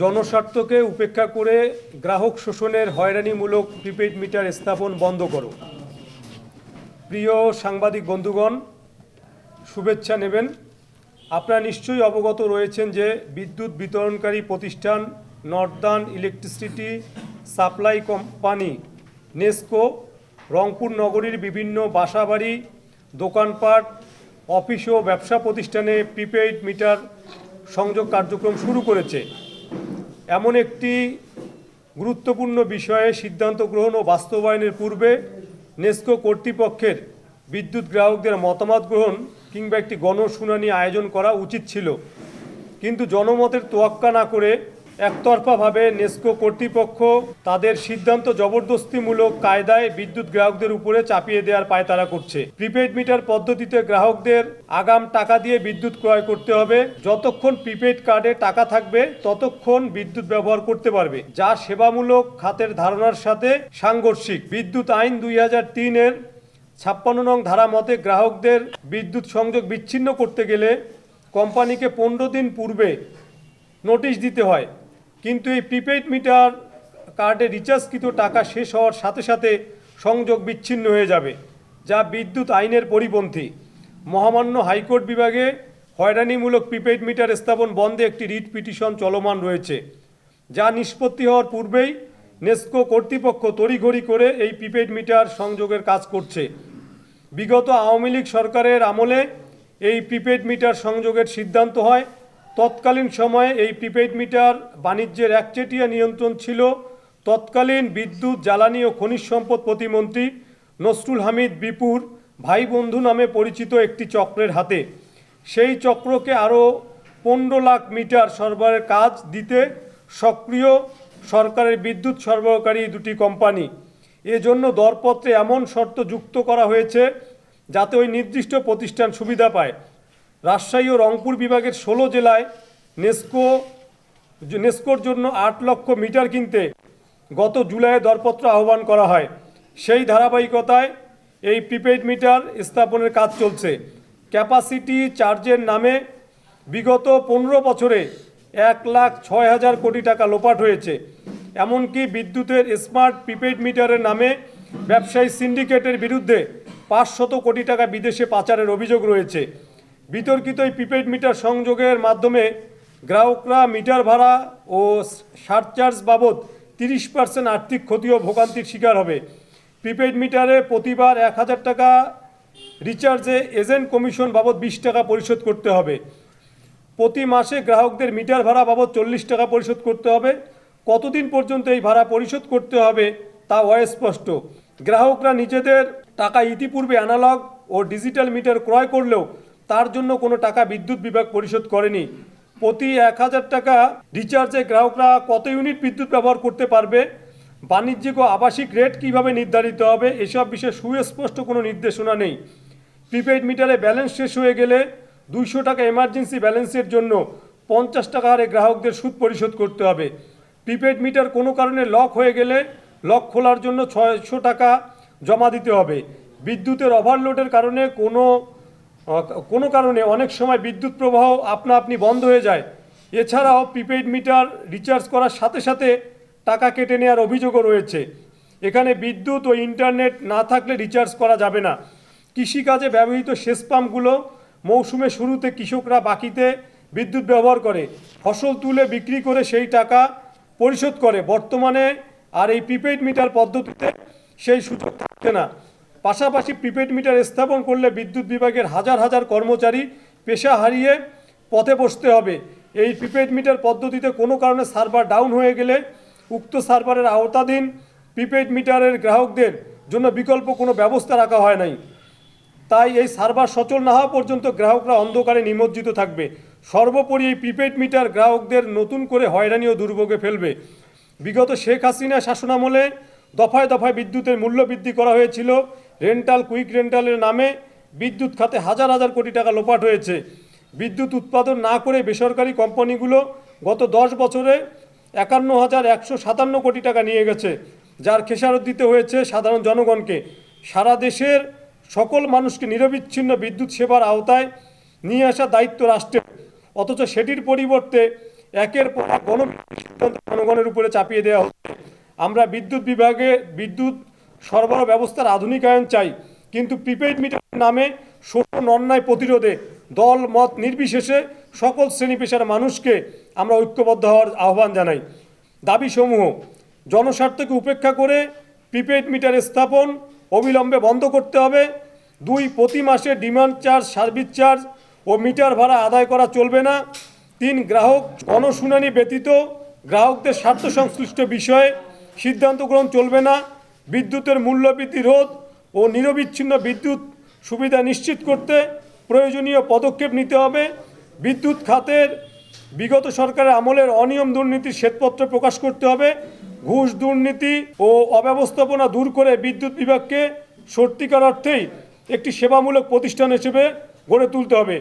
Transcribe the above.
জনস্বার্থকে উপেক্ষা করে গ্রাহক শোষণের হয়রানিমূলক প্রিপেইড মিটার স্থাপন বন্ধ করো। প্রিয় সাংবাদিক বন্ধুগণ, শুভেচ্ছা নেবেন। আপনারা নিশ্চয়ই অবগত রয়েছেন যে বিদ্যুৎ বিতরণকারী প্রতিষ্ঠান northern electricity supply company NESCO Rangpur নগরীর বিভিন্ন বাসাবাড়ি, দোকানপাট, অফিস ও ব্যবসা প্রতিষ্ঠানে প্রিপেইড মিটার সংযোগ কার্যক্রম শুরু করেছে। এমন একটি গুরুত্বপূর্ণ বিষয়ে সিদ্ধান্ত গ্রহণ ও বাস্তবায়নের পূর্বে নেস্কো কর্তৃপক্ষের বিদ্যুৎ গ্রাহকদের মতামত গ্রহণ কিংবা একটি গণশুনানি আয়োজন করা উচিত ছিল। কিন্তু জনমতের তোয়াক্কা না করে একতরফাভাবে নেস্কো কর্তৃপক্ষ তাদের সিদ্ধান্ত জবরদস্তিমূলক কায়দায় বিদ্যুৎ গ্রাহকদের উপরে চাপিয়ে দেওয়ার পায়তারা করছে। প্রিপেড মিটার পদ্ধতিতে গ্রাহকদের আগাম টাকা দিয়ে বিদ্যুৎ ক্রয় করতে হবে। যতক্ষণ প্রিপেড কার্ডে টাকা থাকবে, ততক্ষণ বিদ্যুৎ ব্যবহার করতে পারবে, যা সেবামূলক খাতের ধারণার সাথে সাংঘর্ষিক। বিদ্যুৎ আইন দুই তিনের ছাপ্পান্ন নং ধারা মতে গ্রাহকদের বিদ্যুৎ সংযোগ বিচ্ছিন্ন করতে গেলে কোম্পানিকে পনেরো দিন পূর্বে নোটিশ দিতে হয়। কিন্তু এই প্রিপেইড মিটার কার্ডে রিচার্জকৃত টাকা শেষ হওয়ার সাথে সাথে সংযোগ বিচ্ছিন্ন হয়ে যাবে, যা বিদ্যুৎ আইনের পরিপন্থী। মহামান্য হাইকোর্ট বিভাগে হয়রানিমূলক প্রিপেইড মিটার স্থাপন বন্ধে একটি রিট পিটিশন চলমান রয়েছে, যা নিষ্পত্তি হওয়ার পূর্বেই নেস্কো কর্তৃপক্ষ তড়িঘড়ি করে এই প্রিপেইড মিটার সংযোগের কাজ করছে। বিগত আওয়ামী লীগ সরকারের আমলে এই প্রিপেড মিটার সংযোগের সিদ্ধান্ত হয় তৎকালীন সময়ে এই প্রিপেড মিটার বাণিজ্যের একচেটিয়া নিয়ন্ত্রণ ছিল। তৎকালীন বিদ্যুৎ, জ্বালানি ও খনিজ সম্পদ প্রতিমন্ত্রী নসরুল হামিদ বিপুর ভাই বন্ধু নামে পরিচিত একটি চক্রের হাতে। সেই চক্রকে আরও পনেরো লাখ মিটার সরবরাহের কাজ দিতে সক্রিয় সরকারের বিদ্যুৎ সরবরাহকারী দুটি কোম্পানি। এজন্য দরপত্রে এমন শর্ত যুক্ত করা হয়েছে যাতে ওই নির্দিষ্ট প্রতিষ্ঠান সুবিধা পায়। রাজশাহী ও রংপুর বিভাগের ষোলো জেলায় নেস্কো নেস্কোর জন্য আট লক্ষ মিটার কিনতে গত জুলাইয়ে দরপত্র আহ্বান করা হয়। সেই ধারাবাহিকতায় এই প্রিপেইড মিটার স্থাপনের কাজ চলছে। ক্যাপাসিটি চার্জের নামে বিগত পনেরো বছরে এক লাখ ছয় হাজার কোটি টাকা লোপাট হয়েছে। এমনকি বিদ্যুতের স্মার্ট প্রিপেইড মিটারের নামে ব্যবসায়ী সিন্ডিকেটের বিরুদ্ধে পাঁচশত কোটি টাকা বিদেশে পাচারের অভিযোগ রয়েছে। বিতর্কিত এই প্রিপেইড মিটার সংযোগের মাধ্যমে গ্রাহকরা মিটার ভাড়া ও সারচার্জ বাবদ তিরিশ পার্সেন্ট আর্থিক ক্ষতি ও ভোগান্তির শিকার হবে। প্রিপেইড মিটারে প্রতিবার এক হাজার টাকা রিচার্জে এজেন্ট কমিশন বাবদ বিশ টাকা পরিশোধ করতে হবে। প্রতি মাসে গ্রাহকদের মিটার ভাড়া বাবদ চল্লিশ টাকা পরিশোধ করতে হবে। কতদিন পর্যন্ত এই ভাড়া পরিশোধ করতে হবে তা অস্পষ্ট। গ্রাহকরা নিজেদের টাকা ইতিপূর্বে অ্যানালগ ও ডিজিটাল মিটার ক্রয় করলেও তার জন্য কোনো টাকা বিদ্যুৎ বিভাগ পরিশোধ করেনি। প্রতি এক হাজার টাকা রিচার্জে গ্রাহকরা কত ইউনিট বিদ্যুৎ ব্যবহার করতে পারবে? বাণিজ্যিক ও আবাসিক রেট কীভাবে নির্ধারিত হবে? এসব বিষয়ে সুস্পষ্ট কোনো নির্দেশনা নেই। প্রিপেইড মিটারে ব্যালেন্স শেষ হয়ে গেলে দুইশো টাকা এমার্জেন্সি ব্যালেন্সের জন্য পঞ্চাশ টাকা হারে গ্রাহকদের সুদ পরিশোধ করতে হবে। প্রিপেইড মিটার কোনো কারণে লক হয়ে গেলে লক খোলার জন্য ছয়শো টাকা জমা দিতে হবে। বিদ্যুতের ওভারলোডের কারণে কোনো কোনো কারণে অনেক সময় বিদ্যুৎ প্রবাহ আপনা আপনি বন্ধ হয়ে যায়। এছাড়াও প্রিপেইড মিটার রিচার্জ করার সাথে সাথে টাকা কেটে নেওয়ার অভিযোগও রয়েছে। এখানে বিদ্যুৎ ও ইন্টারনেট না থাকলে রিচার্জ করা যাবে না। কৃষিকাজে ব্যবহৃত সেচ পাম্পগুলো মৌসুমের শুরুতে কৃষকরা বাকিতে বিদ্যুৎ ব্যবহার করে। ফসল তুলে বিক্রি করে সেই টাকা পরিশোধ করে। বর্তমানে আর এই প্রিপেইড মিটার পদ্ধতিতে সেই সুযোগ থাকছে না। পাশাপাশি প্রিপেড মিটার স্থাপন করলে বিদ্যুৎ বিভাগের হাজার হাজার কর্মচারী পেশা হারিয়ে পথে বসতে হবে। এই প্রিপেইড মিটার পদ্ধতিতে কোনো কারণে সার্ভার ডাউন হয়ে গেলে উক্ত সার্ভারের আওতাধীন প্রিপেইড মিটারের গ্রাহকদের জন্য বিকল্প কোনো ব্যবস্থা রাখা হয় নাই। তাই এই সার্ভার সচল না হওয়া পর্যন্ত গ্রাহকরা অন্ধকারে নিমজ্জিত থাকবে। সর্বোপরি এই প্রিপেড মিটার গ্রাহকদের নতুন করে হয়রানি ও দুর্ভোগে ফেলবে। বিগত শেখ হাসিনা শাসনামলে দফায় দফায় বিদ্যুতের মূল্য বৃদ্ধি করা হয়েছিল। রেন্টাল, কুইক রেন্টালের নামে বিদ্যুৎ খাতে হাজার হাজার কোটি টাকা লোপাট হয়েছে। বিদ্যুৎ উৎপাদন না করে বেসরকারি কোম্পানিগুলো গত দশ বছরে একান্ন হাজার একশো সাতান্ন কোটি টাকা নিয়ে গেছে, যার খেসারত দিতে হয়েছে সাধারণ জনগণকে। সারা দেশের সকল মানুষকে নিরবিচ্ছিন্ন বিদ্যুৎ সেবার আওতায় নিয়ে আসা দায়িত্ব রাষ্ট্রের। অথচ সেটির পরিবর্তে একের পর গণ জনগণের উপরে চাপিয়ে দেওয়া হচ্ছে। আমরা বিদ্যুৎ বিভাগে বিদ্যুৎ সরবরাহ ব্যবস্থার আধুনিকায়ন চাই। কিন্তু প্রিপেইড মিটারের নামে শোষণ, অন্যায়, প্রতিরোধে দল, মত নির্বিশেষে সকল শ্রেণি পেশার মানুষকে আমরা ঐক্যবদ্ধ হওয়ার আহ্বান জানাই। দাবিসমূহ, জনস্বার্থকে উপেক্ষা করে প্রিপেইড মিটার স্থাপন অবিলম্বে বন্ধ করতে হবে। দুই, প্রতি মাসে ডিমান্ড চার্জ, সার্ভিস চার্জ ও মিটার ভাড়া আদায় করা চলবে না। তিন, গ্রাহক গণশুনানি ব্যতীত গ্রাহকদের স্বার্থ সংশ্লিষ্ট বিষয়ে সিদ্ধান্ত গ্রহণ চলবে না। বিদ্যুতের মূল্যবৃদ্ধি রোধ ও নিরবিচ্ছিন্ন বিদ্যুৎ সুবিধা নিশ্চিত করতে প্রয়োজনীয় পদক্ষেপ নিতে হবে। বিদ্যুৎ খাতের বিগত সরকারের আমলের অনিয়ম দুর্নীতির শ্বেতপত্র প্রকাশ করতে হবে। ঘুষ, দুর্নীতি ও অব্যবস্থাপনা দূর করে বিদ্যুৎ বিভাগকে সত্যিকার অর্থেই একটি সেবামূলক প্রতিষ্ঠান হিসেবে গড়ে তুলতে হবে।